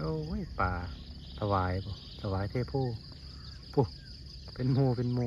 โอ้ยป่าถวายบ่ถวายเทพูปุ๊เป็นโมูเป็นโมู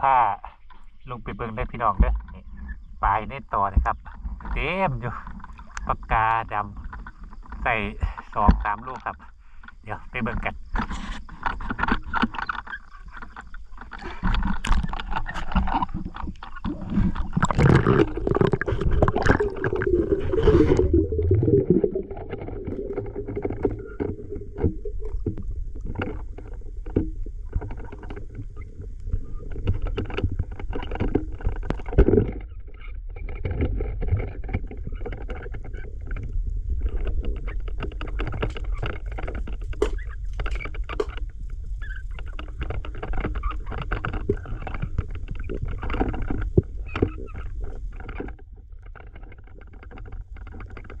ผ้าลงไปเบิ่งได้พี่น้องเด้อนี่ปลายในต่อนะครับ เต็มอยู่ปากกาดำใส่สองสามลูกครับ เดี๋ยวไปเบิ่งกัน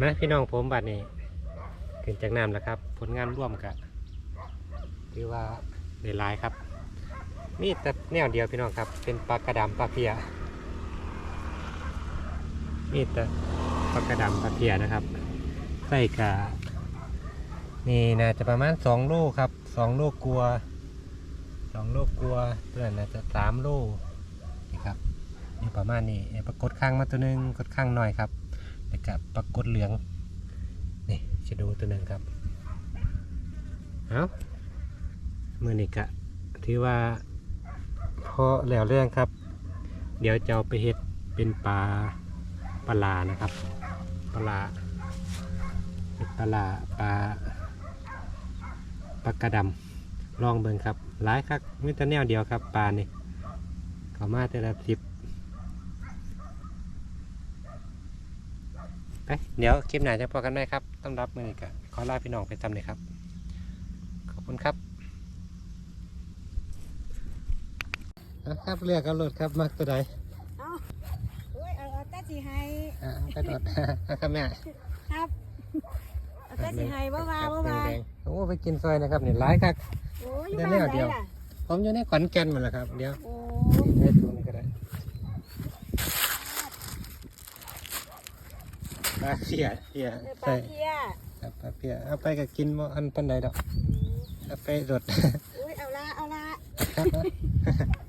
มาพี่น้องผมบัดนี้ขึ้นจากน้ำแล้วครับ ผลงานร่วมกับถือว่าได้หลายครับ มีแต่แนวเดียวพี่น้องครับ เป็นปลากระดำปลาเพียมีแต่ปลากระดำปลาเพียนะครับใส่กะนี่น่าจะประมาณสองโลครับสองโลกลัวสองโลกลัวตัวนั้นน่าจะสามโลนี่ครับนี่ประมาณนี้ปรากฏข้างมาตัวหนึงกดข้างหน่อยครับ แล้วก็ปรากฏเหลือง นี่จะดูตัวหนึ่งครับ เอามือนี่กะถือว่าพอแล้วเรื่องครับ เดี๋ยวจะเอาไปเฮ็ดเป็นปลาปลานะครับ ปลาเฮ็ดปลาลาปลาปลากระดำลองเบิ่งครับหลายครับมีแต่แนวเดียวครับปลานี่เขามาแต่ละสิบ ไปเดี๋ยวคลิปหน้าจะพอกันไหมครับต้อนรับมือนี้กะขอลาพี่น้องไปทำเลยครับ ขอบคุณครับเอาครับเรียกเอารถครับมักตัวใดเอาโอ้ยเอาเอาแต่สิให้อ่าไปรถเอาครับแม่ครับเอาแต่สิให้บ่ว่าบ่ว่าแดงๆโอ้ไปกินซอยนะครับนี่หลายครับ โอ้ยอยู่เดี๋ยวบ้านเดี๋ไหนยวล่ะผมอยู่ในขอนแก่นหมดแล้วครับ เดี๋ยวโอ้ได้ตูนก็ได้ปลาเพียเพียเออปใส่ลาเพียครับปลาเพียเอาไปก็กินบ่อันปันใดดอกเอาไปรถโอ้ยเอาละเอาละครับ